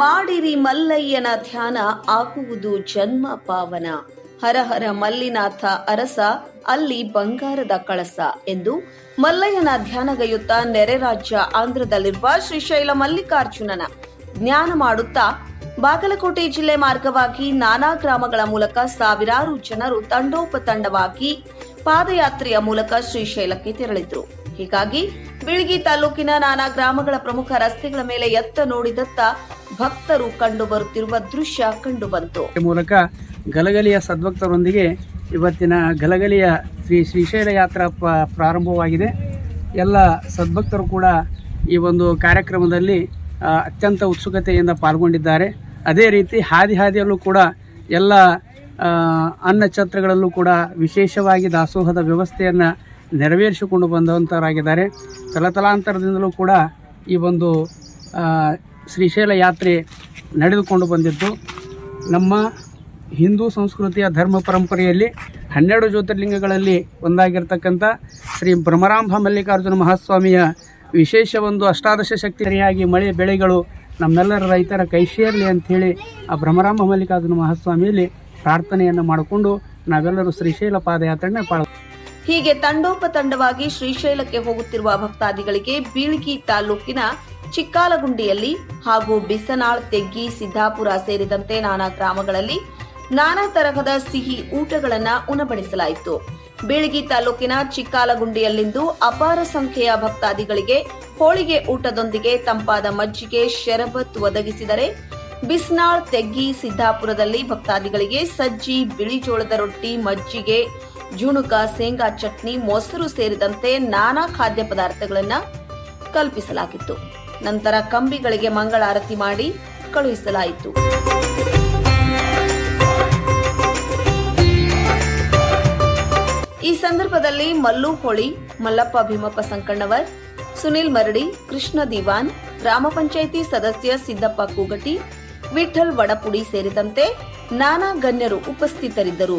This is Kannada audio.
ಮಾಡಿರಿ ಮಲ್ಲಯ್ಯನ ಧ್ಯಾನ ಆಗುವುದು ಜನ್ಮ ಪಾವನ. ಹರ ಹರ ಮಲ್ಲಿನಾಥ ಅರಸ, ಅಲ್ಲಿ ಬಂಗಾರದ ಕಳಸ ಎಂದು ಮಲ್ಲಯ್ಯನ ಧ್ಯಾನಗೈಯುತ್ತ ನೆರೆ ರಾಜ್ಯ ಆಂಧ್ರದಲ್ಲಿರುವ ಶ್ರೀಶೈಲ ಮಲ್ಲಿಕಾರ್ಜುನನ ಜ್ಞಾನ ಮಾಡುತ್ತಾ ಬಾಗಲಕೋಟೆ ಜಿಲ್ಲೆ ಮಾರ್ಗವಾಗಿ ನಾನಾ ಗ್ರಾಮಗಳ ಮೂಲಕ ಸಾವಿರಾರು ಜನರು ತಂಡೋಪತಂಡವಾಗಿ ಪಾದಯಾತ್ರೆಯ ಮೂಲಕ ಶ್ರೀಶೈಲಕ್ಕೆ ತೆರಳಿದ್ರು. ಹೀಗಾಗಿ ಬಿಳ್ಗಿ ತಾಲೂಕಿನ ನಾನಾ ಗ್ರಾಮಗಳ ಪ್ರಮುಖ ರಸ್ತೆಗಳ ಮೇಲೆ ಎತ್ತ ನೋಡಿದತ್ತ ಭಕ್ತರು ಕಂಡು ಬರುತ್ತಿರುವ ದೃಶ್ಯ ಕಂಡುಬಂತು ಮೂಲಕ ಗಲಗಲಿಯ ಸದ್ಭಕ್ತರೊಂದಿಗೆ ಇವತ್ತಿನ ಗಲಗಲಿಯ ಶ್ರೀ ಶ್ರೀಶೈಲ ಯಾತ್ರಾ ಪ್ರಾರಂಭವಾಗಿದೆ. ಎಲ್ಲ ಸದ್ಭಕ್ತರು ಕೂಡ ಈ ಒಂದು ಕಾರ್ಯಕ್ರಮದಲ್ಲಿ ಅತ್ಯಂತ ಉತ್ಸುಕತೆಯಿಂದ ಪಾಲ್ಗೊಂಡಿದ್ದಾರೆ. ಅದೇ ರೀತಿ ಹಾದಿ ಹಾದಿಯಲ್ಲೂ ಕೂಡ ಎಲ್ಲ ಅನ್ನ ಛತ್ರಗಳಲ್ಲೂ ಕೂಡ ವಿಶೇಷವಾಗಿ ದಾಸೋಹದ ವ್ಯವಸ್ಥೆಯನ್ನು ನೆರವೇರಿಸಿಕೊಂಡು ಬಂದಂಥವರಾಗಿದ್ದಾರೆ ತಲತಲಾಂತರದಿಂದಲೂ ಕೂಡ ಈ ಒಂದು ಶ್ರೀಶೈಲ ಯಾತ್ರೆ ನಡೆದುಕೊಂಡು ಬಂದಿದ್ದು, ನಮ್ಮ ಹಿಂದೂ ಸಂಸ್ಕೃತಿಯ ಧರ್ಮ ಪರಂಪರೆಯಲ್ಲಿ ಹನ್ನೆರಡು ಜ್ಯೋತಿರ್ಲಿಂಗಗಳಲ್ಲಿ ಒಂದಾಗಿರ್ತಕ್ಕಂಥ ಶ್ರೀ ಭ್ರಮರಾಂಭ ಮಲ್ಲಿಕಾರ್ಜುನ ಮಹಾಸ್ವಾಮಿಯ ವಿಶೇಷ ಒಂದು ಅಷ್ಟಾದಶ ಶಕ್ತಿಯಾಗಿ ಮಳೆ ಬೆಳೆಗಳು ನಮ್ಮೆಲ್ಲರ ರೈತರ ಕೈ ಸೇರಲಿ ಅಂಥೇಳಿ ಆ ಭ್ರಮರಾಂಬ ಮಲ್ಲಿಕಾರ್ಜುನ ಮಹಾಸ್ವಾಮಿಯಲ್ಲಿ ಪ್ರಾರ್ಥನೆಯನ್ನು ಮಾಡಿಕೊಂಡು ನಾವೆಲ್ಲರೂ ಶ್ರೀಶೈಲ ಪಾದಯಾತ್ರೆಯನ್ನು ಪಾಲ್ ಹೀಗೆ ತಂಡೋಪತಂಡವಾಗಿ ಶ್ರೀಶೈಲಕ್ಕೆ ಹೋಗುತ್ತಿರುವ ಭಕ್ತಾದಿಗಳಿಗೆ ಬೀಳ್ಗಿ ತಾಲೂಕಿನ ಚಿಕ್ಕಾಲಗುಂಡಿಯಲ್ಲಿ ಹಾಗೂ ಬಿಸನಾಳ್, ತೆಗ್ಗಿ, ಸಿದ್ದಾಪುರ ಸೇರಿದಂತೆ ನಾನಾ ಗ್ರಾಮಗಳಲ್ಲಿ ನಾನಾ ತರಹದ ಸಿಹಿ ಊಟಗಳನ್ನು ಉಣಬಡಿಸಲಾಯಿತು. ಬೀಳಗಿ ತಾಲೂಕಿನ ಚಿಕ್ಕಾಲಗುಂಡಿಯಲ್ಲಿಂದು ಅಪಾರ ಸಂಖ್ಯೆಯ ಭಕ್ತಾದಿಗಳಿಗೆ ಹೋಳಿಗೆ ಊಟದೊಂದಿಗೆ ತಂಪಾದ ಮಜ್ಜಿಗೆ, ಶರಬತ್ ಒದಗಿಸಿದರೆ ಬಿಸ್ನಾಳ್, ತೆಗ್ಗಿ, ಸಿದ್ದಾಪುರದಲ್ಲಿ ಭಕ್ತಾದಿಗಳಿಗೆ ಸಜ್ಜಿ ಬಿಳಿಜೋಳದ ರೊಟ್ಟಿ, ಮಜ್ಜಿಗೆ, ಜುಣುಕ, ಶೇಂಗಾ ಚಟ್ನಿ, ಮೊಸರು ಸೇರಿದಂತೆ ನಾನಾ ಖಾದ್ಯ ಪದಾರ್ಥಗಳನ್ನು ಕಲ್ಪಿಸಲಾಗಿತ್ತು. ನಂತರ ಕಂಬಿಗಳಿಗೆ ಮಂಗಳಾರತಿ ಮಾಡಿ ಕಳುಹಿಸಲಾಯಿತು. ಈ ಸಂದರ್ಭದಲ್ಲಿ ಮಲ್ಲು ಹೋಳಿ, ಮಲ್ಲಪ್ಪ ಭೀಮಪ್ಪ ಸಂಕಣ್ಣವರ್, ಸುನಿಲ್ ಮರಡಿ, ಕೃಷ್ಣ ದಿವಾನ್ ಗ್ರಾಮ ಪಂಚಾಯಿತಿ ಸದಸ್ಯ ಸಿದ್ದಪ್ಪ ಕೂಗಟಿ ವಿಠಲ್ ವಡಪುಡಿ ಸೇರಿದಂತೆ ನಾನಾ ಗಣ್ಯರು ಉಪಸ್ಥಿತರಿದ್ದರು.